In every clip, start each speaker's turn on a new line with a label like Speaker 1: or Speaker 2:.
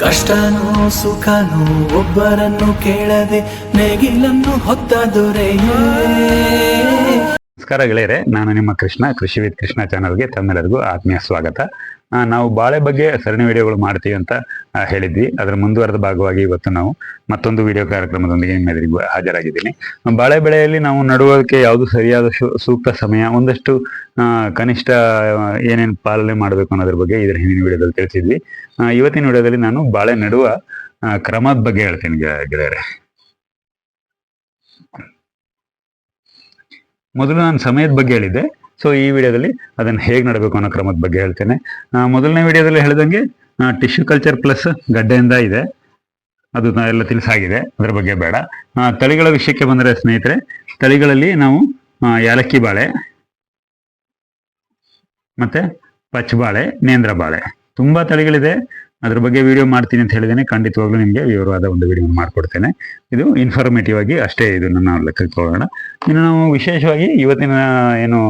Speaker 1: ಕಷ್ಟನೋ ಸುಖನೋ ಒಬ್ಬರನ್ನು ಕೇಳದೆ ನೇಗಿಲನ್ನು ಹೊತ್ತ ದೊರೆಯೇ.
Speaker 2: ನಮಸ್ಕಾರ ಗೆಳೆಯರೆ, ನಾನು ನಿಮ್ಮ ಕೃಷ್ಣ, ಕೃಷಿ ವಿತ್ ಕೃಷ್ಣ ಚಾನಲ್ಗೆ ತಮ್ಮೆಲ್ಲರಿಗೂ ಆತ್ಮೀಯ ಸ್ವಾಗತ. ನಾವು ಬಾಳೆ ಬಗ್ಗೆ ಸರಣಿ ವಿಡಿಯೋಗಳು ಮಾಡ್ತೀವಿ ಅಂತ ಹೇಳಿದ್ವಿ. ಅದರ ಮುಂದುವರೆದ ಭಾಗವಾಗಿ ಇವತ್ತು ನಾವು ಮತ್ತೊಂದು ವಿಡಿಯೋ ಕಾರ್ಯಕ್ರಮದೊಂದಿಗೆ ನಿಮ್ಮ ಎದುರಿಗೆ ಹಾಜರಾಗಿದ್ದೀನಿ. ಬಾಳೆ ಬೆಳೆಯಲ್ಲಿ ನಾವು ನಡುವುದಕ್ಕೆ ಯಾವುದು ಸರಿಯಾದ ಸೂಕ್ತ ಸಮಯ, ಒಂದಷ್ಟು ಕನಿಷ್ಠ ಏನೇನು ಪಾಲನೆ ಮಾಡಬೇಕು ಅನ್ನೋದ್ರ ಬಗ್ಗೆ ಇದರ ಹಿಂದಿನ ವಿಡಿಯೋದಲ್ಲಿ ತಿಳಿಸಿದ್ವಿ. ಇವತ್ತಿನ ವಿಡಿಯೋದಲ್ಲಿ ನಾನು ಬಾಳೆ ನೆಡುವ ಕ್ರಮದ ಬಗ್ಗೆ ಹೇಳ್ತೀನಿ ಗೆಳೆಯರೆ ಮೊದಲು ನಾನು ಸಮಯದ ಬಗ್ಗೆ ಹೇಳಿದ್ದೆ. ಸೊ ಈ ವಿಡಿಯೋದಲ್ಲಿ ಅದನ್ನು ಹೇಗೆ ನಡಬೇಕು ಅನ್ನೋ ಕ್ರಮದ ಬಗ್ಗೆ ಹೇಳ್ತೇನೆ. ಮೊದಲನೇ ವಿಡಿಯೋದಲ್ಲಿ ಹೇಳಿದಂಗೆ ಟಿಶ್ಯೂ ಕಲ್ಚರ್ ಪ್ಲಸ್ ಗಡ್ಡೆಯಿಂದ ಇದೆ. ಅದು ಎಲ್ಲ ತಿಳಿಸಾಗಿದೆ. ಅದರ ಬಗ್ಗೆ ಬೇಡ. ತಳಿಗಳ ವಿಷಯಕ್ಕೆ ಬಂದರೆ ಸ್ನೇಹಿತರೆ, ತಳಿಗಳಲ್ಲಿ ನಾವು ಯಾಲಕ್ಕಿ ಬಾಳೆ, ಮತ್ತೆ ಪಚ್ಚಬಾಳೆ, ನೇಂದ್ರ ಬಾಳೆ. ತುಂಬಾ ತಳಿಗಳಿದೆ. ಅದ್ರ ಬಗ್ಗೆ ವಿಡಿಯೋ ಮಾಡ್ತೀನಿ ಅಂತ ಹೇಳಿದ್ದೇನೆ. ಖಂಡಿತವಾಗ್ಲೂ ನಿಮಗೆ ವಿವರವಾದ ಒಂದು ವಿಡಿಯೋ ಮಾಡ್ಕೊಡ್ತೇನೆ. ಇದು ಇನ್ಫಾರ್ಮೇಟಿವ್ ಆಗಿ ಅಷ್ಟೇ ಇದು ನಾವು ಲೆಕ್ಕಕ್ಕೆ ಹೋಗೋಣ. ಇನ್ನು ನಾವು ವಿಶೇಷವಾಗಿ ಇವತ್ತಿನ ಏನು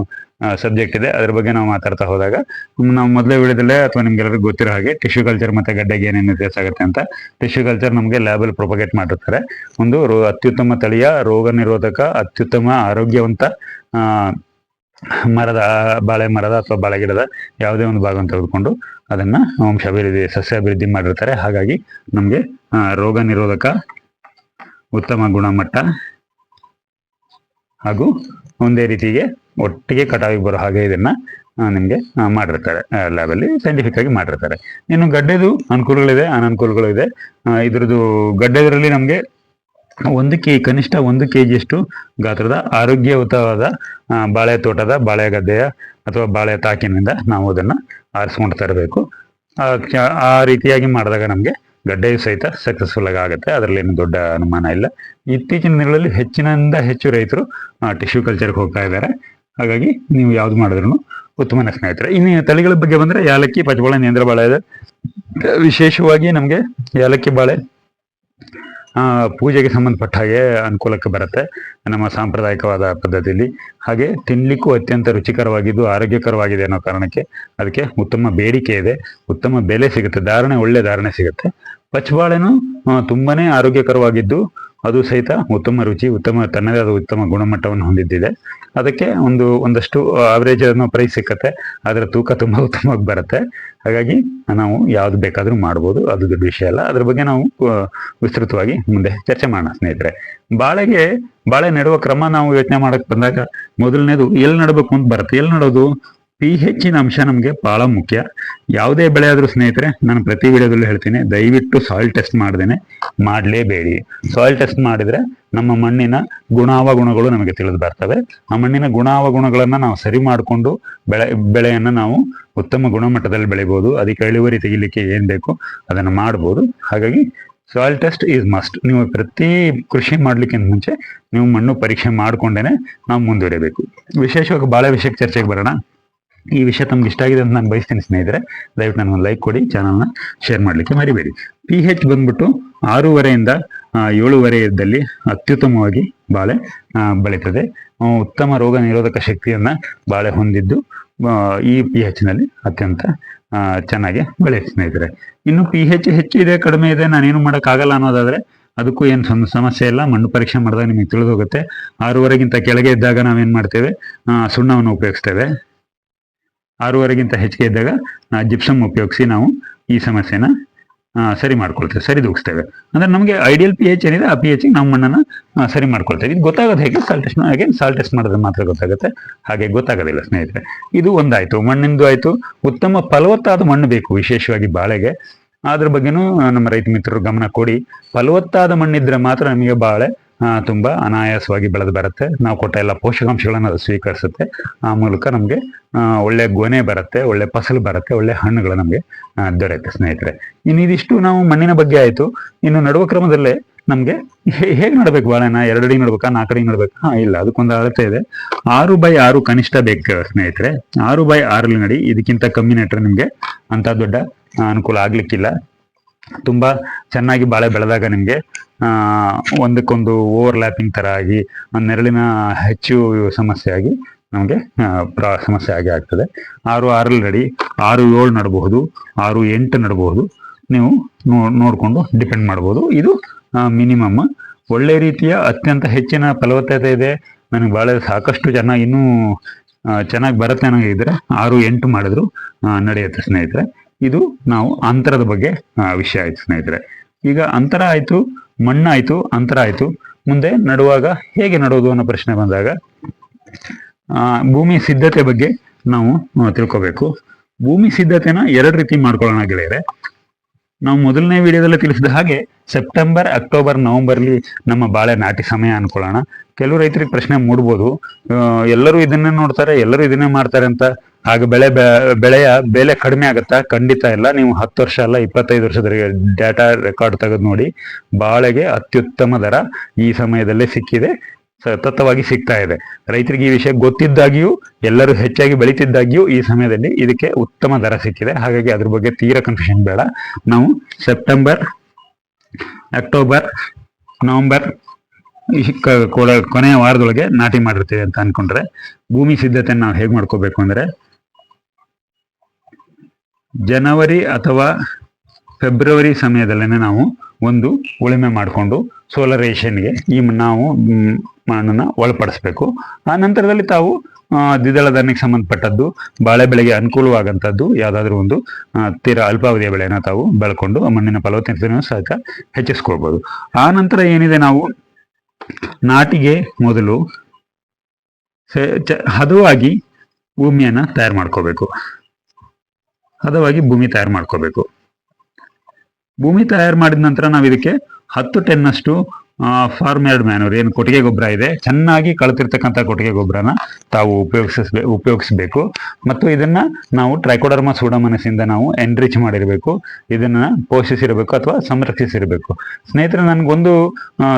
Speaker 2: ಸಬ್ಜೆಕ್ಟ್ ಇದೆ. ಅದ್ರ ಬಗ್ಗೆ ನಾವು ಮಾತಾಡ್ತಾ ಹೋದಾಗ ನಾವು ಮೊದಲೇ ವಿಡಿಯೋದಲ್ಲೇ ಅಥವಾ ನಿಮ್ಗೆಲ್ಲರಿಗೂ ಗೊತ್ತಿರೋ ಹಾಗೆ ಟಿಶ್ಯೂ ಕಲ್ಚರ್ ಮತ್ತೆ ಗಡ್ಡೆಗೆ ಏನೇನು ವ್ಯತ್ಯಾಸ ಆಗುತ್ತೆ ಅಂತ ಟಿಶ್ಯೂ ಕಲ್ಚರ್ ನಮಗೆ ಲ್ಯಾಬಲ್ ಪ್ರೊಪಗೇಟ್ ಮಾಡಿರ್ತಾರೆ. ಒಂದು ರೋ ಅತ್ಯುತ್ತಮ ತಳಿಯ ರೋಗ ನಿರೋಧಕ, ಅತ್ಯುತ್ತಮ ಆರೋಗ್ಯವಂತ ಮರದ, ಬಾಳೆ ಮರದ ಅಥವಾ ಬಾಳೆ ಗಿಡದ ಯಾವುದೇ ಒಂದು ಭಾಗವನ್ನು ತೆಗೆದುಕೊಂಡು ಅದನ್ನ ಸಸ್ಯ ಅಭಿವೃದ್ಧಿ ಮಾಡಿರ್ತಾರೆ. ಹಾಗಾಗಿ ನಮಗೆ ರೋಗ ನಿರೋಧಕ, ಉತ್ತಮ ಗುಣಮಟ್ಟ ಹಾಗೂ ಒಂದೇ ರೀತಿಗೆ ಒಟ್ಟಿಗೆ ಕಟಾವಿಗೆ ಬರೋ ಹಾಗೆ ಇದನ್ನ ನಿಮಗೆ ಮಾಡಿರ್ತಾರೆ. ಲ್ಯಾಬಲ್ಲಿ ಸೈಂಟಿಫಿಕ್ ಆಗಿ ಮಾಡಿರ್ತಾರೆ. ಇನ್ನು ಗಡ್ಡೆದು ಅನುಕೂಲಗಳಿದೆ ಅನನುಕೂಲಗಳು ಇದೆ ಇದ್ರದ್ದು ಗಡ್ಡೆದರಲ್ಲಿ ನಮಗೆ ಒಂದು ಕೆ, ಕನಿಷ್ಠ ಒಂದು ಕೆ ಜಿಯಷ್ಟು ಗಾತ್ರದ ಆರೋಗ್ಯಯುತವಾದ ಬಾಳೆ ತೋಟದ ಬಾಳೆ ಗದ್ದೆಯ ಅಥವಾ ಬಾಳೆ ತಾಕಿನಿಂದ ನಾವು ಅದನ್ನ ಆರಿಸ್ಕೊಂಡು ತರಬೇಕು. ಆ ರೀತಿಯಾಗಿ ಮಾಡಿದಾಗ ನಮಗೆ ಗಡ್ಡೆಯು ಸಹಿತ ಸಕ್ಸಸ್ಫುಲ್ ಆಗಿ ಆಗುತ್ತೆ. ಅದರಲ್ಲಿ ಏನು ದೊಡ್ಡ ಅನುಮಾನ ಇಲ್ಲ. ಇತ್ತೀಚಿನ ದಿನಗಳಲ್ಲಿ ಹೆಚ್ಚಿನಿಂದ ಹೆಚ್ಚು ರೈತರು ಟಿಶ್ಯೂ ಕಲ್ಚರ್ಗೆ ಹೋಗ್ತಾ ಇದ್ದಾರೆ. ಹಾಗಾಗಿ ನೀವು ಯಾವ್ದು ಮಾಡಿದ್ರು ಉತ್ತಮನ ಸ್ನೇಹಿತರೆ. ಇನ್ನು ತಳಿಗಳ ಬಗ್ಗೆ ಬಂದ್ರೆ ಯಾಲಕ್ಕಿ ಪಚ್ಚಬಾಳೆ ನೇಂದ್ರ ಬಾಳೆ ಇದೆ. ವಿಶೇಷವಾಗಿ ನಮಗೆ ಯಾಲಕ್ಕಿ ಬಾಳೆ ಆ, ಪೂಜೆಗೆ ಸಂಬಂಧಪಟ್ಟ ಹಾಗೆ ಅನುಕೂಲಕ್ಕೆ ಬರುತ್ತೆ ನಮ್ಮ ಸಾಂಪ್ರದಾಯಿಕವಾದ ಪದ್ಧತಿಯಲ್ಲಿ ಹಾಗೆ ತಿನ್ಲಿಕ್ಕೂ ಅತ್ಯಂತ ರುಚಿಕರವಾಗಿದ್ದು ಆರೋಗ್ಯಕರವಾಗಿದೆ ಅನ್ನೋ ಕಾರಣಕ್ಕೆ ಅದಕ್ಕೆ ಉತ್ತಮ ಬೇಡಿಕೆ ಇದೆ. ಉತ್ತಮ ಬೆಲೆ ಸಿಗುತ್ತೆ. ಧಾರಣೆ ಒಳ್ಳೆ ಧಾರಣೆ ಸಿಗುತ್ತೆ. ಪಚ್ಚಬಾಳೆನೂ ತುಂಬಾನೇ ಆರೋಗ್ಯಕರವಾಗಿದ್ದು ಅದು ಸಹಿತ ಉತ್ತಮ ರುಚಿ, ಉತ್ತಮ ತನ್ನದೇ ಆದ ಉತ್ತಮ ಗುಣಮಟ್ಟವನ್ನು ಹೊಂದಿದ್ದಿದೆ. ಅದಕ್ಕೆ ಒಂದು, ಒಂದಷ್ಟು ಅವರೇಜ್ ಅನ್ನೋ ಪ್ರೈಸ್ ಸಿಕ್ಕತ್ತೆ. ಅದರ ತೂಕ ತುಂಬಾ ಉತ್ತಮವಾಗಿ ಬರುತ್ತೆ. ಹಾಗಾಗಿ ನಾವು ಯಾವ್ದು ಬೇಕಾದ್ರೂ ಮಾಡ್ಬೋದು. ಅದು ದೊಡ್ಡ ವಿಷಯ ಅಲ್ಲ. ಅದ್ರ ಬಗ್ಗೆ ನಾವು ವಿಸ್ತೃತವಾಗಿ ಮುಂದೆ ಚರ್ಚೆ ಮಾಡೋಣ, ಸ್ನೇಹಿತರೆ. ಬಾಳೆಗೆ, ಬಾಳೆ ನೆಡುವ ಕ್ರಮ ನಾವು ಯೋಚನೆ ಮಾಡಕ್ ಬಂದಾಗ ಮೊದಲನೇದು ಎಲ್ಲಿ ನಡಬೇಕು ಅಂತ ಬರುತ್ತೆ. ಎಲ್ಲಿ ನಡೋದು? ಪಿ ಹೆಚ್ಚಿನ ಅಂಶ ನಮಗೆ ಬಹಳ ಮುಖ್ಯ. ಯಾವುದೇ ಬೆಳೆ ಆದ್ರೂ ಸ್ನೇಹಿತರೆ, ನಾನು ಪ್ರತಿ ವಿಡಿಯೋದಲ್ಲೂ ಹೇಳ್ತೀನಿ, ದಯವಿಟ್ಟು ಸಾಯಿಲ್ ಟೆಸ್ಟ್ ಮಾಡ್ದೇನೆ, ಮಾಡಲೇಬೇಡಿ. ಸಾಯಿಲ್ ಟೆಸ್ಟ್ ಮಾಡಿದ್ರೆ ನಮ್ಮ ಮಣ್ಣಿನ ಗುಣಾವಗುಣಗಳು ನಮಗೆ ತಿಳಿದು ಬರ್ತವೆ. ಆ ಮಣ್ಣಿನ ಗುಣಾವಗುಣಗಳನ್ನ ನಾವು ಸರಿ ಮಾಡಿಕೊಂಡು ಬೆಳೆ, ಬೆಳೆಯನ್ನ ನಾವು ಉತ್ತಮ ಗುಣಮಟ್ಟದಲ್ಲಿ ಬೆಳಿಬೋದು. ಅದಕ್ಕೆ ಇಳುವರಿ ತೆಗಿಲಿಕ್ಕೆ ಏನ್ ಬೇಕು ಅದನ್ನ ಮಾಡ್ಬೋದು. ಹಾಗಾಗಿ ಸಾಯಿಲ್ ಟೆಸ್ಟ್ ಈಸ್ ಮಸ್ಟ್ ನೀವು ಪ್ರತಿ ಕೃಷಿ ಮಾಡ್ಲಿಕ್ಕಿಂತ ಮುಂಚೆ ನೀವು ಮಣ್ಣು ಪರೀಕ್ಷೆ ಮಾಡ್ಕೊಂಡೇನೆ ನಾವು ಮುಂದುವರಿಬೇಕು ವಿಶೇಷವಾಗಿ ಬಾಳೆ ವಿಷಯಕ್ಕೆ ಚರ್ಚೆಗೆ ಬರೋಣ. ಈ ವಿಷಯ ತಮ್ಗೆ ಇಷ್ಟ ಆಗಿದೆ ಅಂತ ನಾನು ಬಯಸ್ತೀನಿ ಸ್ನೇಹಿತರೆ, ದಯವಿಟ್ಟು ನನಗೆ ಲೈಕ್ ಕೊಡಿ ಚಾನಲ್ನ ಶೇರ್ ಮಾಡಲಿಕ್ಕೆ ಮರಿಬೇಡಿ. ಪಿ ಹೆಚ್ ಬಂದ್ಬಿಟ್ಟು ಆರೂವರೆಯಿಂದ ಏಳುವರೆ ಇದ್ದಲ್ಲಿ ಅತ್ಯುತ್ತಮವಾಗಿ ಬಾಳೆ ಬೆಳೀತದೆ. ಉತ್ತಮ ರೋಗ ನಿರೋಧಕ ಶಕ್ತಿಯನ್ನ ಬಾಳೆ ಹೊಂದಿದ್ದು ಈ ಪಿ ನಲ್ಲಿ ಅತ್ಯಂತ ಚೆನ್ನಾಗಿ ಬೆಳೆಯುತ್ತೆ ಸ್ನೇಹಿತರೆ. ಇನ್ನು ಪಿ ಹೆಚ್ ಹೆಚ್ಚಿದೆ ಕಡಿಮೆ ಇದೆ, ನಾನೇನು ಮಾಡೋಕ್ಕಾಗಲ್ಲ ಅನ್ನೋದಾದರೆ ಅದಕ್ಕೂ ಏನು ಸಮ, ಸಮಸ್ಯೆ ಇಲ್ಲ. ಮಣ್ಣು ಪರೀಕ್ಷೆ ಮಾಡಿದಾಗ ನಿಮಗೆ ತಿಳಿದು ಹೋಗುತ್ತೆ. ಆರೂವರೆಗಿಂತ ಕೆಳಗೆ ಇದ್ದಾಗ ನಾವೇನು ಮಾಡ್ತೇವೆ? ಸುಣ್ಣವನ್ನು ಉಪಯೋಗಿಸ್ತೇವೆ. ಆರೂವರೆಗಿಂತ ಹೆಚ್ಚಿಗೆ ಇದ್ದಾಗ ಜಿಪ್ಸಮ್ ಉಪಯೋಗಿಸಿ ನಾವು ಈ ಸಮಸ್ಯೆನ ಸರಿ ಮಾಡ್ಕೊಳ್ತೇವೆ, ಸರಿ ದೂಗಿಸ್ತೇವೆ. ಅಂದ್ರೆ ನಮಗೆ ಐಡಿಯಲ್ ಪಿ ಎಚ್ ಏನಿದೆ, ಆ ಪಿ ಎಚ್ ನಾವು ಮಣ್ಣನ್ನ ಸರಿ ಮಾಡ್ಕೊಳ್ತೇವೆ. ಇದು ಗೊತ್ತಾಗೋದು ಹೇಗೆ? ಸಾಲ್ಟ್ ಟೆಸ್ಟ್ ಹಾಗೆ ಸಾಲ್ಟ್ ಟೆಸ್ಟ್ ಮಾಡಿದ್ರೆ ಮಾತ್ರ ಗೊತ್ತಾಗುತ್ತೆ. ಹಾಗೆ ಗೊತ್ತಾಗೋದಿಲ್ಲ ಸ್ನೇಹಿತರೆ. ಇದು ಒಂದಾಯಿತು, ಮಣ್ಣಿಂದು ಆಯಿತು. ಉತ್ತಮ ಫಲವತ್ತಾದ ಮಣ್ಣು ಬೇಕು, ವಿಶೇಷವಾಗಿ ಬಾಳೆಗೆ. ಅದ್ರ ಬಗ್ಗೆನೂ ನಮ್ಮ ರೈತ ಮಿತ್ರರು ಗಮನ ಕೊಡಿ. ಫಲವತ್ತಾದ ಮಣ್ಣಿದ್ರೆ ಮಾತ್ರ ನಮಗೆ ಬಾಳೆ ತುಂಬಾ ಅನಾಯಾಸವಾಗಿ ಬೆಳೆದು ಬರುತ್ತೆ. ನಾವು ಕೊಟ್ಟ ಎಲ್ಲ ಪೋಷಕಾಂಶಗಳನ್ನು ಅದು ಸ್ವೀಕರಿಸುತ್ತೆ. ಆ ಮೂಲಕ ನಮಗೆ ಒಳ್ಳೆ ಗೊನೆ ಬರುತ್ತೆ, ಒಳ್ಳೆ ಫಸಲು ಬರುತ್ತೆ, ಒಳ್ಳೆ ಹಣ್ಣುಗಳು ನಮಗೆ ದೊರೆಯುತ್ತೆ ಸ್ನೇಹಿತರೆ. ಇನ್ನು ಇದಿಷ್ಟು ನಾವು ಮಣ್ಣಿನ ಬಗ್ಗೆ ಆಯ್ತು. ಇನ್ನು ನಡುವ ಕ್ರಮದಲ್ಲೇ ನಮಗೆ ಹೇಗೆ ನಡಬೇಕು ಬಾಳೆನ ಎರಡು ಅಡಿ ನಡ್ಬೇಕಾ? ನಾಲ್ಕು ಅಡಿ ನಡ್ಬೇಕಾ? ಹಾ, ಇಲ್ಲ, ಅದಕ್ಕೊಂದು ಅಳತೆ ಇದೆ. ಆರು ಬೈ ಆರು ಕನಿಷ್ಠ ಬೇಕು ಸ್ನೇಹಿತರೆ. ಆರು ಬೈ ಆರಲ್ಲಿ ನಡಿ ಇದಕ್ಕಿಂತ ಕಮ್ಮಿ ನೆಟ್ರೆ ನಿಮಗೆ ಅಂತ ದೊಡ್ಡ ಅನುಕೂಲ ಆಗ್ಲಿಕ್ಕಿಲ್ಲ. ತುಂಬಾ ಚೆನ್ನಾಗಿ ಬಾಳೆ ಬೆಳೆದಾಗ ನಿಮಗೆ ಒಂದಕ್ಕೊಂದು ಓವರ್ಲ್ಯಾಪಿಂಗ್ ತರ ಆಗಿ ಒಂದ್ ನೆರಳಿನ ಹೆಚ್ಚು ಸಮಸ್ಯೆ ಆಗಿ ನಮಗೆ ಸಮಸ್ಯೆ ಆಗಿ ಆಗ್ತದೆ. ಆರು ಆರಲ್ಲಿ ನಡಿ, ಆರು ಏಳು ನಡಬಹುದು, ಆರು ಎಂಟು ನಡಬಹುದು, ನೀವು ನೋಡ್ಕೊಂಡು ಡಿಪೆಂಡ್ ಮಾಡ್ಬೋದು. ಇದು ಮಿನಿಮಮ್ ಒಳ್ಳೆ ರೀತಿಯ ಅತ್ಯಂತ ಹೆಚ್ಚಿನ ಫಲವತ್ತತೆ ಇದೆ. ನನಗೆ ಭಾಳ ಸಾಕಷ್ಟು ಜನ ಇನ್ನೂ ಚೆನ್ನಾಗಿ ಬರುತ್ತೆ ನನಗೆ ಇದ್ರೆ, ಆರು ಎಂಟು ಮಾಡಿದ್ರು ನಡೆಯುತ್ತೆ ಸ್ನೇಹಿತರೆ. ಇದು ನಾವು ಅಂತರದ ಬಗ್ಗೆ ವಿಷಯ ಆಯ್ತು ಸ್ನೇಹಿತರೆ. ಈಗ ಅಂತರ ಆಯ್ತು, ಮಣ್ಣಾಯ್ತು, ಅಂತರ ಆಯ್ತು. ಮುಂದೆ ನಡುವಾಗ ಹೇಗೆ ನಡೋದು ಅನ್ನೋ ಪ್ರಶ್ನೆ ಬಂದಾಗ ಭೂಮಿ ಸಿದ್ಧತೆ ಬಗ್ಗೆ ನಾವು ತಿಳ್ಕೊಬೇಕು. ಭೂಮಿ ಸಿದ್ಧತೆನ ಎರಡು ರೀತಿ ಮಾಡ್ಕೊಳ್ಳೋಣ ಗೆಳೆಯರೆ. ನಾವು ಮೊದಲನೇ ವಿಡಿಯೋದಲ್ಲಿ ತಿಳಿಸಿದ ಹಾಗೆ ಸೆಪ್ಟೆಂಬರ್ ಅಕ್ಟೋಬರ್ ನವೆಂಬರ್ಲಿ ನಮ್ಮ ಬಾಳೆ ನಾಟಿ ಸಮಯ ಅನ್ಕೊಳ್ಳೋಣ. ಕೆಲವು ರೈತರಿಗೆ ಪ್ರಶ್ನೆ ಮೂಡ್ಬೋದು. ಎಲ್ಲರೂ ಇದನ್ನೇ ನೋಡ್ತಾರೆ, ಎಲ್ಲರೂ ಇದನ್ನೇ ಮಾಡ್ತಾರೆ ಅಂತ. ಆಗ ಬೆಳೆ ಬೆಳೆಯ ಬೆಲೆ ಕಡಿಮೆ ಆಗುತ್ತಾ? ಖಂಡಿತ ಇಲ್ಲ. ನೀವು ಹತ್ತು ವರ್ಷ ಅಲ್ಲ, ಇಪ್ಪತ್ತೈದು ವರ್ಷದ ಡೇಟಾ ರೆಕಾರ್ಡ್ ತೆಗೆದು ನೋಡಿ. ಬಾಳೆಗೆ ಅತ್ಯುತ್ತಮ ದರ ಈ ಸಮಯದಲ್ಲೇ ಸಿಕ್ಕಿದೆ. ಸತತವಾಗಿ ಸಿಗ್ತಾ ಇದೆ. ರೈತರಿಗೆ ಈ ವಿಷಯ ಗೊತ್ತಿದ್ದಾಗಿಯೂ, ಎಲ್ಲರೂ ಹೆಚ್ಚಾಗಿ ಬೆಳೀತಿದ್ದಾಗಿಯೂ ಈ ಸಮಯದಲ್ಲಿ ಇದಕ್ಕೆ ಉತ್ತಮ ದರ ಸಿಕ್ಕಿದೆ. ಹಾಗಾಗಿ ಅದ್ರ ಬಗ್ಗೆ ತೀರಾ ಕನ್ಫ್ಯೂಷನ್ ಬೇಡ. ನಾವು ಸೆಪ್ಟೆಂಬರ್ ಅಕ್ಟೋಬರ್, ನವೆಂಬರ್ ಕೊನೆಯ ವಾರದೊಳಗೆ ನಾಟಿ ಮಾಡಿರ್ತೀವಿ ಅಂತ ಅನ್ಕೊಂಡ್ರೆ, ಭೂಮಿ ಸಿದ್ಧತೆಯನ್ನು ನಾವು ಹೇಗೆ ಮಾಡ್ಕೋಬೇಕು ಅಂದ್ರೆ, ಜನವರಿ ಅಥವಾ ಫೆಬ್ರವರಿ ಸಮಯದಲ್ಲೇ ನಾವು ಒಂದು ಉಳುಮೆ ಮಾಡಿಕೊಂಡು ಸೋಲರೇಷನ್ಗೆ ಈ ನಾವು ಮಣ್ಣನ್ನು ಒಳಪಡಿಸ್ಬೇಕು. ಆ ನಂತರದಲ್ಲಿ ತಾವು ದ್ವಿದಳ ಧಾನ್ಯಕ್ಕೆ ಸಂಬಂಧಪಟ್ಟದ್ದು, ಬಾಳೆ ಬೆಳೆಗೆ ಅನುಕೂಲವಾಗಂಥದ್ದು, ಯಾವುದಾದ್ರೂ ಒಂದು ತೀರ ಅಲ್ಪಾವಧಿಯ ಬೆಳೆನ ತಾವು ಬೆಳ್ಕೊಂಡು ಮಣ್ಣಿನ ಫಲವತ್ತತೆಯನ್ನು ಸಹ ಹೆಚ್ಚಿಸ್ಕೊಳ್ಬೋದು. ಆ ನಂತರ ಏನಿದೆ ನಾವು, ನಾಟಿಗೆ ಮೊದಲು ಹದವಾಗಿ ಭೂಮಿಯನ್ನ ತಯಾರು ಮಾಡ್ಕೋಬೇಕು. ಹದವಾಗಿ ಭೂಮಿ ತಯಾರು ಮಾಡ್ಕೋಬೇಕು. ಭೂಮಿ ತಯಾರು ಮಾಡಿದ ನಂತರ ನಾವು ಇದಕ್ಕೆ ಹತ್ತು ಟೆನ್ನಷ್ಟು ಫಾರ್ಮ್ ಯಾರ್ಡ್ ಮ್ಯಾನೂರ್ ಏನು ಕೊಟ್ಟಿಗೆ ಗೊಬ್ಬರ ಇದೆ ಚೆನ್ನಾಗಿ ಕಳೆತಿರ್ತಕ್ಕಂಥ ಕೊಟ್ಟಿಗೆ ಗೊಬ್ಬರನ ತಾವು ಉಪಯೋಗಿಸಬೇ ಉಪಯೋಗಿಸಬೇಕು. ಮತ್ತು ಇದನ್ನ ನಾವು ಟ್ರೈಕೋಡರ್ಮಾ ಸೂಡಮನಸ್ಸಿಂದ ನಾವು ಎನ್ರಿಚ್ ಮಾಡಿರಬೇಕು. ಇದನ್ನ ಪೋಷಿಸಿರಬೇಕು ಅಥವಾ ಸಂರಕ್ಷಿಸಿರಬೇಕು. ಸ್ನೇಹಿತರೆ ನನಗೊಂದು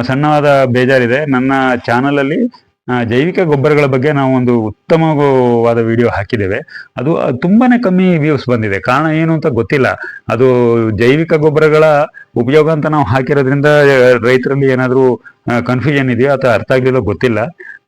Speaker 2: ಸಣ್ಣವಾದ ಬೇಜಾರಿದೆ. ನನ್ನ ಚಾನಲ್ ಅಲ್ಲಿ ಆ, ಜೈವಿಕ ಗೊಬ್ಬರಗಳ ಬಗ್ಗೆ ನಾವು ಒಂದು ಉತ್ತಮವಾದ ವಿಡಿಯೋ ಹಾಕಿದ್ದೇವೆ. ಅದು ತುಂಬಾನೇ ಕಮ್ಮಿ ವ್ಯೂಸ್ ಬಂದಿದೆ. ಕಾರಣ ಏನು ಅಂತ ಗೊತ್ತಿಲ್ಲ. ಅದು ಜೈವಿಕ ಗೊಬ್ಬರಗಳ ಉಪಯೋಗ ಅಂತ ನಾವು ಹಾಕಿರೋದ್ರಿಂದ, ರೈತರಲ್ಲಿ ಏನಾದರೂ ಕನ್ಫ್ಯೂಷನ್ ಇದೆಯೋ ಅಥವಾ ಅರ್ಥ ಆಗ್ಲಿಲ್ಲೋ ಗೊತ್ತಿಲ್ಲ.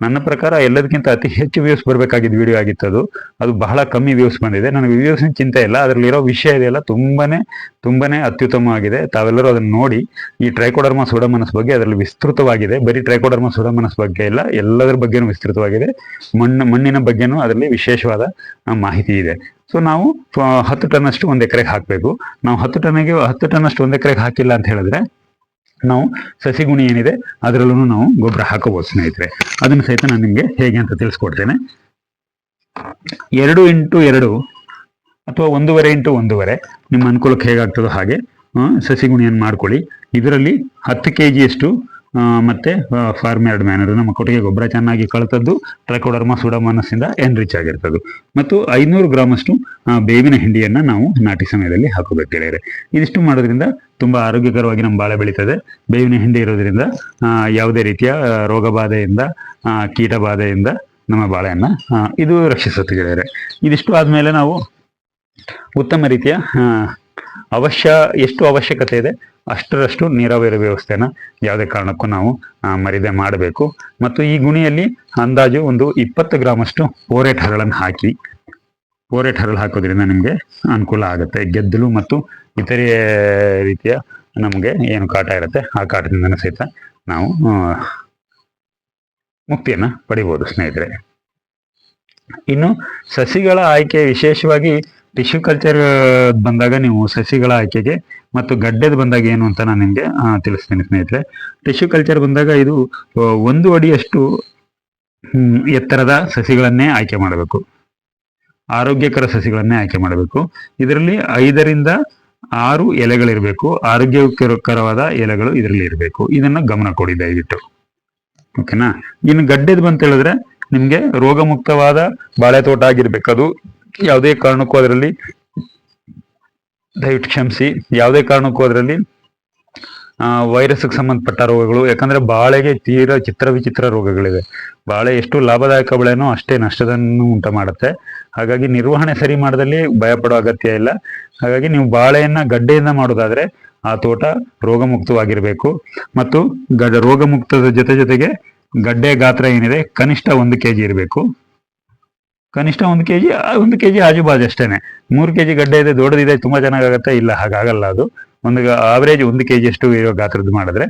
Speaker 2: ನನ್ನ ಪ್ರಕಾರ ಎಲ್ಲದಕ್ಕಿಂತ ಅತಿ ಹೆಚ್ಚು ವ್ಯೂಸ್ ಬರಬೇಕಾಗಿದ್ದ ವಿಡಿಯೋ ಆಗಿತ್ತು ಅದು ಅದು ಬಹಳ ಕಮ್ಮಿ ವ್ಯೂಸ್ ಬಂದಿದೆ. ನನಗೆ ವ್ಯೂಸ್ ಚಿಂತೆ ಇಲ್ಲ. ಅದರಲ್ಲಿರೋ ವಿಷಯ ಇದೆಯಲ್ಲ ತುಂಬಾನೇ ತುಂಬಾನೇ ಅತ್ಯುತ್ತಮವಾಗಿದೆ ತಾವೆಲ್ಲರೂ ಅದನ್ನು ನೋಡಿ, ಈ ಟ್ರೈಕೋಡರ್ಮಾ ಸುಡಮನಸ್ ಬಗ್ಗೆ ಅದರಲ್ಲಿ ವಿಸ್ತೃತವಾಗಿದೆ. ಬರೀ ಟ್ರೈಕೋಡರ್ಮಾ ಸುಡಮನಸ್ ಬಗ್ಗೆ ಇಲ್ಲ, ಎಲ್ಲದರ ಬಗ್ಗೆನೂ ವಿಸ್ತೃತವಾಗಿದೆ. ಮಣ್ಣು, ಮಣ್ಣಿನ ಬಗ್ಗೆನೂ ಅದರಲ್ಲಿ ವಿಶೇಷವಾದ ಮಾಹಿತಿ ಇದೆ. ಸೊ ನಾವು ಹತ್ತು ಟನ್ನಷ್ಟು ಒಂದು ಎಕರೆಗೆ ಹಾಕಬೇಕು. ನಾವು ಹತ್ತು ಟನ್ನಿಗೆ, ಹತ್ತು ಟನ್ನಷ್ಟು ಒಂದು ಎಕರೆಗೆ ಹಾಕಿಲ್ಲ ಅಂತ ಹೇಳಿದ್ರೆ ನಾವು ಸಸಿಗುಣಿ ಏನಿದೆ ಅದರಲ್ಲೂ ನಾವು ಗೊಬ್ಬರ ಹಾಕಬಹುದು ಸ್ನೇಹಿತರೆ. ಅದನ್ನು ಸಹಿತ ನಾನು ನಿಮಗೆ ಹೇಗೆ ಅಂತ ತಿಳಿಸ್ಕೊಡ್ತೇನೆ. ಎರಡು ಇಂಟು ಎರಡು ಅಥವಾ ಒಂದೂವರೆ ಇಂಟು ಒಂದೂವರೆ, ನಿಮ್ಮ ಅನುಕೂಲಕ್ಕೆ ಹೇಗಾಗ್ತದೋ ಹಾಗೆ ಸಸಿಗುಣಿಯನ್ನು ಮಾಡ್ಕೊಳ್ಳಿ. ಇದರಲ್ಲಿ ಹತ್ತು ಕೆ ಜಿಯಷ್ಟು ಮತ್ತೆ ಫಾರ್ಮ್ ಯಾರ್ಡ್ ಮ್ಯಾನರ್ ನಮ್ಮ ಕೊಟ್ಟಿಗೆ ಗೊಬ್ಬರ ಚೆನ್ನಾಗಿ ಕಳೆತದ್ದು ಟ್ರೈಕೋಡರ್ಮಾ ಸುಡಮನಸ್ಸಿಂದ ಎನ್ರಿಚ್ ಆಗಿರ್ತದ್ದು. ಮತ್ತು ಐನೂರು ಗ್ರಾಮಷ್ಟು ಬೇವಿನ ಹಿಂಡಿಯನ್ನ ನಾವು ನಾಟಿ ಸಮಯದಲ್ಲಿ ಹಾಕೋಬೇಕು ಗೆಳೆಯರೆ ಇದಿಷ್ಟು ಮಾಡೋದ್ರಿಂದ ತುಂಬಾ ಆರೋಗ್ಯಕರವಾಗಿ ನಮ್ಮ ಬಾಳೆ ಬೆಳೀತದೆ. ಬೇವಿನ ಹಿಂಡಿ ಇರೋದ್ರಿಂದ ಯಾವುದೇ ರೀತಿಯ ರೋಗ ಬಾಧೆಯಿಂದ ಕೀಟ ಬಾಧೆಯಿಂದ ನಮ್ಮ ಬಾಳೆಯನ್ನ ಇದು ರಕ್ಷಿಸುತ್ತೆ ಗೆಳೆಯರೆ. ಇದಿಷ್ಟು ಆದ್ಮೇಲೆ ನಾವು ಉತ್ತಮ ರೀತಿಯ ಅವಶ್ಯ, ಎಷ್ಟು ಅವಶ್ಯಕತೆ ಇದೆ ಅಷ್ಟರಷ್ಟು ನೀರಾವರಿ ವ್ಯವಸ್ಥೆನ ಯಾವುದೇ ಕಾರಣಕ್ಕೂ ನಾವು ಮರಿದೆ ಮಾಡಬೇಕು. ಮತ್ತು ಈ ಗುಣಿಯಲ್ಲಿ ಅಂದಾಜು ಒಂದು ಇಪ್ಪತ್ತು ಗ್ರಾಮಷ್ಟು ಓರೇಟ್ ಹರಳನ್ನು ಹಾಕಿ ಓರೇಟ್ ಹರಳು ಹಾಕೋದ್ರಿಂದ ನಿಮಗೆ ಅನುಕೂಲ ಆಗುತ್ತೆ. ಗೆದ್ದಲು ಮತ್ತು ಇತರೆ ರೀತಿಯ ನಮಗೆ ಏನು ಕಾಟ ಇರುತ್ತೆ, ಆ ಕಾಟದಿಂದ ಸಹಿತ ನಾವು ಮುಕ್ತಿಯನ್ನ ಪಡಿಬೋದು ಸ್ನೇಹಿತರೆ. ಇನ್ನು ಸಸಿಗಳ ಆಯ್ಕೆ ವಿಶೇಷವಾಗಿ ಟಿಶ್ಯೂ ಕಲ್ಚರ್ ಬಂದಾಗ ನೀವು ಸಸಿಗಳ ಆಯ್ಕೆಗೆ ಮತ್ತು ಗಡ್ಡೆದು ಬಂದಾಗ ಏನು ಅಂತ ನಾನು ನಿಮಗೆ ತಿಳಿಸ್ತೀನಿ ಸ್ನೇಹಿತರೆ. ಟಿಶ್ಯೂ ಕಲ್ಚರ್ ಬಂದಾಗ ಇದು ಒಂದು ಅಡಿಯಷ್ಟು ಎತ್ತರದ ಸಸಿಗಳನ್ನೇ ಆಯ್ಕೆ ಮಾಡಬೇಕು. ಆರೋಗ್ಯಕರ ಸಸಿಗಳನ್ನೇ ಆಯ್ಕೆ ಮಾಡಬೇಕು. ಇದರಲ್ಲಿ ಐದರಿಂದ ಆರು ಎಲೆಗಳಿರಬೇಕು. ಆರೋಗ್ಯಕರವಾದ ಎಲೆಗಳು ಇದರಲ್ಲಿ ಇರಬೇಕು. ಇದನ್ನ ಗಮನ ಕೊಡಿ ದಯವಿಟ್ಟು. ಓಕೆನಾ? ಇನ್ನು ಗಡ್ಡೆದು ಬಂತ ಹೇಳಿದ್ರೆ ನಿಮ್ಗೆ ರೋಗ ಮುಕ್ತವಾದ ಬಾಳೆ ತೋಟ ಆಗಿರ್ಬೇಕು. ಅದು ಯಾವುದೇ ಕಾರಣಕ್ಕೂ ಅದರಲ್ಲಿ ದಯವಿಟ್ಟು ಕ್ಷಮಿಸಿ. ಯಾವುದೇ ಕಾರಣಕ್ಕೂ ಅದರಲ್ಲಿ ವೈರಸ್ಗೆ ಸಂಬಂಧಪಟ್ಟ ರೋಗಗಳು, ಯಾಕಂದ್ರೆ ಬಾಳೆಗೆ ತೀರ ಚಿತ್ರ ವಿಚಿತ್ರ ರೋಗಗಳಿವೆ. ಬಾಳೆ ಎಷ್ಟು ಲಾಭದಾಯಕ ಬೆಳೆನೋ ಅಷ್ಟೇ ನಷ್ಟದನ್ನು ಉಂಟು ಮಾಡುತ್ತೆ ಹಾಗಾಗಿ ನಿರ್ವಹಣೆ ಸರಿ ಮಾಡದಲ್ಲಿ ಭಯ ಪಡೋ ಅಗತ್ಯ ಇಲ್ಲ. ಹಾಗಾಗಿ ನೀವು ಬಾಳೆಯನ್ನ ಗಡ್ಡೆಯಿಂದ ಮಾಡೋದಾದ್ರೆ ಆ ತೋಟ ರೋಗಮುಕ್ತವಾಗಿರಬೇಕು. ಮತ್ತು ಗಡ್ ರೋಗಮುಕ್ತದ ಜೊತೆ ಜೊತೆಗೆ ಗಡ್ಡೆ ಗಾತ್ರ ಏನಿದೆ? ಕನಿಷ್ಠ ಒಂದು ಕೆ ಜಿ ಇರಬೇಕು. ಕನಿಷ್ಠ ಒಂದು ಕೆಜಿ ಒಂದು ಕೆಜಿ ಆಜು ಆಜುಬಾಜು ಅಷ್ಟೇನೆ. ಮೂರು ಕೆ ಜಿ ಗಡ್ಡೆ ಇದೆ, ದೊಡ್ಡದಿದೆ, ತುಂಬ ಚೆನ್ನಾಗಾಗತ್ತೆ? ಇಲ್ಲ, ಹಾಗಾಗಲ್ಲ ಅದು. ಒಂದು ಆವರೇಜ್ ಒಂದು ಕೆ ಜಿಯಷ್ಟು ಇರೋ ಗಾತ್ರದ್ದು ಮಾಡಿದ್ರೆ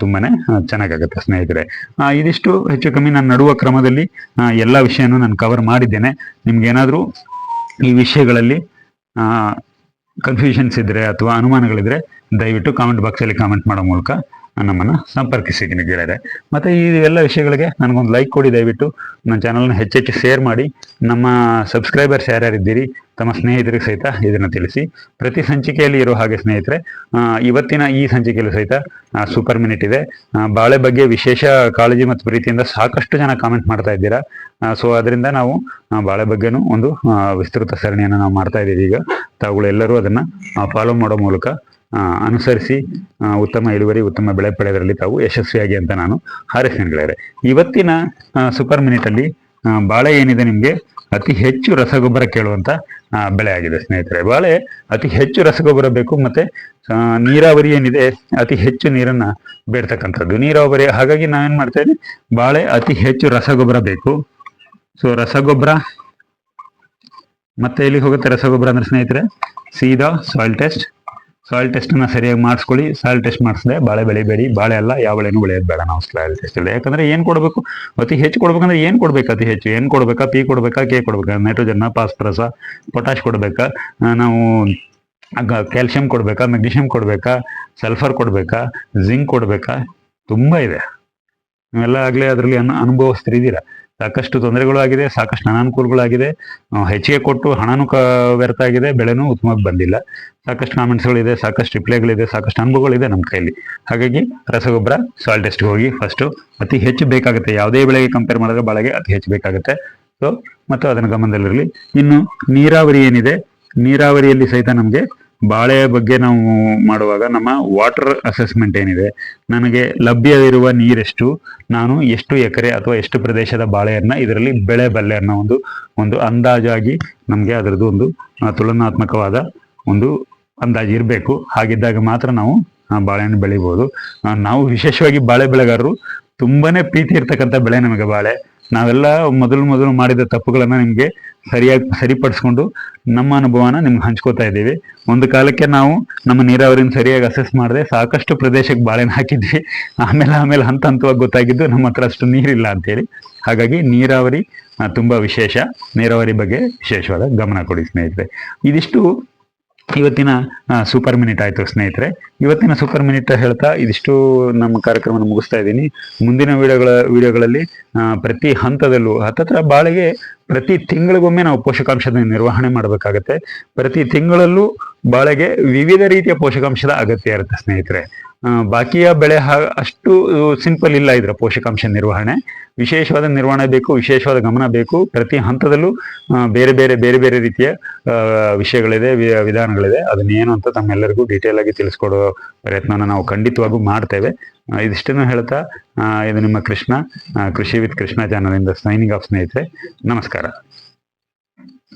Speaker 2: ತುಂಬಾನೇ ಚೆನ್ನಾಗಾಗುತ್ತೆ ಸ್ನೇಹಿತರೆ. ಇದಿಷ್ಟು ಹೆಚ್ಚು ಕಮ್ಮಿ ನಾನು ನಡುವ ಕ್ರಮದಲ್ಲಿ ಎಲ್ಲ ವಿಷಯನೂ ನಾನು ಕವರ್ ಮಾಡಿದ್ದೇನೆ. ನಿಮ್ಗೇನಾದರೂ ಈ ವಿಷಯಗಳಲ್ಲಿ ಕನ್ಫ್ಯೂಷನ್ಸ್ ಇದ್ದರೆ ಅಥವಾ ಅನುಮಾನಗಳಿದ್ರೆ ದಯವಿಟ್ಟು ಕಾಮೆಂಟ್ ಬಾಕ್ಸಲ್ಲಿ ಕಾಮೆಂಟ್ ಮಾಡೋ ಮೂಲಕ ನಮ್ಮನ್ನು ಸಂಪರ್ಕಿಸಿ ಗೆಳೆಯರೆ ಮತ್ತು ಈ ಎಲ್ಲ ವಿಷಯಗಳಿಗೆ ನನಗೊಂದು ಲೈಕ್ ಕೊಡಿ ದಯವಿಟ್ಟು. ನನ್ನ ಚಾನಲ್ನ ಹೆಚ್ಚೆಚ್ಚು ಶೇರ್ ಮಾಡಿ. ನಮ್ಮ ಸಬ್ಸ್ಕ್ರೈಬರ್ಸ್ ಯಾರ್ಯಾರಿದ್ದೀರಿ, ತಮ್ಮ ಸ್ನೇಹಿತರಿಗೆ ಸಹಿತ ಇದನ್ನು ತಿಳಿಸಿ. ಪ್ರತಿ ಸಂಚಿಕೆಯಲ್ಲಿ ಇರೋ ಹಾಗೆ ಸ್ನೇಹಿತರೆ ಇವತ್ತಿನ ಈ ಸಂಚಿಕೆಯಲ್ಲೂ ಸಹಿತ ಸೂಪರ್ ಮಿನಿಟ್ ಇದೆ. ಬಾಳೆ ಬಗ್ಗೆ ವಿಶೇಷ ಕಾಳಜಿ ಮತ್ತು ಪ್ರೀತಿಯಿಂದ ಸಾಕಷ್ಟು ಜನ ಕಾಮೆಂಟ್ ಮಾಡ್ತಾ ಇದ್ದೀರಾ. ಸೊ ಅದರಿಂದ ನಾವು ಬಾಳೆ ಬಗ್ಗೆನೂ ಒಂದು ವಿಸ್ತೃತ ಸರಣಿಯನ್ನು ನಾವು ಮಾಡ್ತಾ ಇದ್ದೀವಿ ಈಗ. ತಾವುಗಳೆಲ್ಲರೂ ಅದನ್ನು ಫಾಲೋ ಮಾಡೋ ಮೂಲಕ ಅನುಸರಿಸಿ ಉತ್ತಮ ಇಳುವರಿ, ಉತ್ತಮ ಬೆಳೆ ಪಡೆಯೋದರಲ್ಲಿ ತಾವು ಯಶಸ್ವಿಯಾಗಿ ಅಂತ ನಾನು ಗೆಳೆಯರೆ. ಇವತ್ತಿನ ಸೂಪರ್ ಮಿನಿಟಲ್ಲಿ ಬಾಳೆ ಏನಿದೆ ನಿಮಗೆ? ಅತಿ ಹೆಚ್ಚು ರಸಗೊಬ್ಬರ ಕೇಳುವಂತ ಬೆಳೆ ಆಗಿದೆ ಸ್ನೇಹಿತರೆ. ಬಾಳೆ ಅತಿ ಹೆಚ್ಚು ರಸಗೊಬ್ಬರ ಬೇಕು ಮತ್ತೆ ನೀರಾವರಿ ಏನಿದೆ, ಅತಿ ಹೆಚ್ಚು ನೀರನ್ನ ಬೇಡ್ತಕ್ಕಂಥದ್ದು. ನೀರಾವರಿ, ಹಾಗಾಗಿ ನಾವೇನ್ ಮಾಡ್ತಾ ಇದ್ದೀವಿ ಬಾಳೆ ಅತಿ ಹೆಚ್ಚು ರಸಗೊಬ್ಬರ ಬೇಕು. ಸೊ ರಸಗೊಬ್ಬರ, ಮತ್ತೆ ಎಲ್ಲಿಗೆ ಹೋಗುತ್ತೆ ರಸಗೊಬ್ಬರ ಅಂದ್ರೆ ಸ್ನೇಹಿತರೆ? ಸೀದಾ ಸಾಯಿಲ್ ಟೆಸ್ಟ್ ಸಾಯಿಲ್ ಟೆಸ್ಟ್ನ ಸರಿಯಾಗಿ ಮಾಡಿಸ್ಕೊಳ್ಳಿ. ಸಾಯಿಲ್ ಟೆಸ್ಟ್ ಮಾಡಿಸಿದೆ ಬಾಳೆ ಬೆಳಿಬೇಡಿ ಬಾಳೆ ಅಲ್ಲ, ಯಾವ ಬೆಳೆನೂ ಬೆಳೆಯೋದು ಬೇಡ ನಾವು ಸಾಯಿಲ್ ಟೆಸ್ಟ್ ಇಲ್ಲ ಯಾಕಂದ್ರೆ ಏನು ಕೊಡಬೇಕು? ಅತಿ ಹೆಚ್ಚು ಕೊಡ್ಬೇಕಂದ್ರೆ ಏನು ಕೊಡ್ಬೇಕು ಅತಿ ಹೆಚ್ಚು? ಏನು ಕೊಡಬೇಕಾ? ಪಿ ಕೊಡಬೇಕಾ? ಕೆ ಕೊಡಬೇಕಾ? ನೈಟ್ರೋಜನ್ ಫಾಸ್ಫರಸ್ ಪೊಟ್ಯಾಶ್ ಕೊಡಬೇಕಾ? ನಾವು ಕ್ಯಾಲ್ಶಿಯಂ ಕೊಡಬೇಕಾ? ಮೆಗ್ನೀಷಿಯಂ ಕೊಡಬೇಕಾ? ಸಲ್ಫರ್ ಕೊಡಬೇಕಾ? ಜಿಂಕ್ ಕೊಡಬೇಕಾ? ತುಂಬಾ ಇದೆ. ನೀವೆಲ್ಲ ಆಗಲೇ ಅದರಲ್ಲಿ ಅನು, ಅನುಭವಿಸ್ತಿದ್ದೀರಾ? ಸಾಕಷ್ಟು ತೊಂದರೆಗಳು ಆಗಿದೆ ಸಾಕಷ್ಟು ಅನಾನುಕೂಲಗಳಾಗಿದೆ. ಹೆಚ್ಚಿಗೆ ಕೊಟ್ಟು ಹಣನೂ ಕ ವ್ಯರ್ಥ ಆಗಿದೆ ಬೆಳೆನೂ ಉತ್ತಮವಾಗಿ ಬಂದಿಲ್ಲ. ಸಾಕಷ್ಟು ಕಾಮೆಂಟ್ಸ್ಗಳಿದೆ ಸಾಕಷ್ಟು ರಿಪ್ಲೈಗಳಿದೆ, ಸಾಕಷ್ಟು ಅನುಭವಗಳಿದೆ ನಮ್ಮ ಕೈಯಲ್ಲಿ. ಹಾಗಾಗಿ ರಸಗೊಬ್ಬರ ಸಾಯಿಲ್ ಟೆಸ್ಟ್ಗೆ ಹೋಗಿ ಫಸ್ಟು ಅತಿ ಹೆಚ್ಚು ಬೇಕಾಗುತ್ತೆ. ಯಾವುದೇ ಬೆಳೆಗೆ ಕಂಪೇರ್ ಮಾಡಿದ್ರೆ ಬಾಳೆಗೆ ಅತಿ ಹೆಚ್ಚು ಬೇಕಾಗುತ್ತೆ. ಸೊ ಮತ್ತು ಅದನ್ನು ಗಮನದಲ್ಲಿರಲಿ. ಇನ್ನು ನೀರಾವರಿ ಏನಿದೆ? ನೀರಾವರಿಯಲ್ಲಿ ಸಹಿತ ನಮಗೆ ಬಾಳೆಯ ಬಗ್ಗೆ ನಾವು ಮಾಡುವಾಗ ನಮ್ಮ ವಾಟರ್ ಅಸೆಸ್ಮೆಂಟ್ ಏನಿದೆ, ನನಗೆ ಲಭ್ಯವಿರುವ ನೀರೆಷ್ಟು, ನಾನು ಎಷ್ಟು ಎಕರೆ ಅಥವಾ ಎಷ್ಟು ಪ್ರದೇಶದ ಬಾಳೆಯನ್ನು ಇದರಲ್ಲಿ ಬೆಳೆಬಲ್ಲೆ ಅನ್ನೋ ಒಂದು ಒಂದು ಅಂದಾಜಾಗಿ ನಮಗೆ ಅದರದ್ದು ಒಂದು ತುಲನಾತ್ಮಕವಾದ ಒಂದು ಅಂದಾಜು ಇರಬೇಕು. ಹಾಗಿದ್ದಾಗ ಮಾತ್ರ ನಾವು ಬಾಳೆಹಣ್ಣು ಬೆಳಿಬೋದು. ನಾವು ವಿಶೇಷವಾಗಿ ಬಾಳೆ ಬೆಳೆಗಾರರು ತುಂಬಾನೇ ಪ್ರೀತಿ ಇರ್ತಕ್ಕಂಥ ಬೆಳೆ ನಮಗೆ ಬಾಳೆ. ನಾವೆಲ್ಲ ಮೊದಲು ಮೊದಲು ಮಾಡಿದ ತಪ್ಪುಗಳನ್ನ ನಿಮಗೆ ಸರಿಯಾಗಿ ಸರಿಪಡಿಸ್ಕೊಂಡು ನಮ್ಮ ಅನುಭವನ ನಿಮ್ಗೆ ಹಂಚ್ಕೋತಾ ಇದ್ದೀವಿ. ಒಂದು ಕಾಲಕ್ಕೆ ನಾವು ನಮ್ಮ ನೀರಾವರಿನ ಸರಿಯಾಗಿ ಅಸೆಸ್ ಮಾಡದೆ ಸಾಕಷ್ಟು ಪ್ರದೇಶಕ್ಕೆ ಬಾಳೆನ ಹಾಕಿದ್ವಿ. ಆಮೇಲೆ ಆಮೇಲೆ ಹಂತ ಹಂತವಾಗಿ ಗೊತ್ತಾಗಿದ್ದು ನಮ್ಮ ಹತ್ರ ಅಷ್ಟು ನೀರಿಲ್ಲ ಅಂತೇಳಿ. ಹಾಗಾಗಿ ನೀರಾವರಿ ತುಂಬ ವಿಶೇಷ. ನೀರಾವರಿ ಬಗ್ಗೆ ವಿಶೇಷವಾದ ಗಮನ ಕೊಡಿ ಸ್ನೇಹಿತರೆ. ಇದಿಷ್ಟು ಇವತ್ತಿನ ಸೂಪರ್ ಮಿನಿಟ್ ಆಯ್ತು ಸ್ನೇಹಿತರೆ. ಇವತ್ತಿನ ಸೂಪರ್ ಮಿನಿಟ್ ಹೇಳ್ತಾ ಇದಿಷ್ಟು ನಮ್ಮ ಕಾರ್ಯಕ್ರಮನ ಮುಗಿಸ್ತಾ ಇದ್ದೀನಿ. ಮುಂದಿನ ವಿಡಿಯೋಗಳ, ವಿಡಿಯೋಗಳಲ್ಲಿ ಪ್ರತಿ ಹಂತದಲ್ಲೂ, ಹತ್ತತ್ರ ಬಾಳೆಗೆ ಪ್ರತಿ ತಿಂಗಳಿಗೊಮ್ಮೆ ನಾವು ಪೋಷಕಾಂಶದ ನಿರ್ವಹಣೆ ಮಾಡಬೇಕಾಗತ್ತೆ. ಪ್ರತಿ ತಿಂಗಳಲ್ಲೂ ಬಾಳೆಗೆ ವಿವಿಧ ರೀತಿಯ ಪೋಷಕಾಂಶದ ಅಗತ್ಯ ಇರುತ್ತೆ ಸ್ನೇಹಿತರೆ. ಬಾಕಿಯ ಬೆಳೆ ಅಷ್ಟು ಸಿಂಪಲ್ ಇಲ್ಲ ಇದರ ಪೋಷಕಾಂಶ ನಿರ್ವಹಣೆ. ವಿಶೇಷವಾದ ನಿರ್ವಹಣೆ ಬೇಕು, ವಿಶೇಷವಾದ ಗಮನ ಬೇಕು. ಪ್ರತಿ ಹಂತದಲ್ಲೂ ಬೇರೆ ಬೇರೆ ಬೇರೆ ಬೇರೆ ರೀತಿಯ ವಿಷಯಗಳಿದೆ ವಿಧಾನಗಳಿದೆ. ಅದನ್ನೇನು ಅಂತ ತಮ್ಮೆಲ್ಲರಿಗೂ ಡೀಟೇಲ್ ಆಗಿ ತಿಳಿಸ್ಕೊಡೋ ಪ್ರಯತ್ನನ ನಾವು ಖಂಡಿತವಾಗೂ ಮಾಡ್ತೇವೆ. ಇದಿಷ್ಟನ್ನು ಹೇಳ್ತಾ ಇದು ನಿಮ್ಮ ಕೃಷ್ಣ ಕೃಷಿ ವಿತ್ ಕೃಷ್ಣ ಚಾನಲ್ ಇಂದ ಸೈನಿಂಗ್ ಆಫ್ ಸ್ನೇಹಿತರೆ, ನಮಸ್ಕಾರ.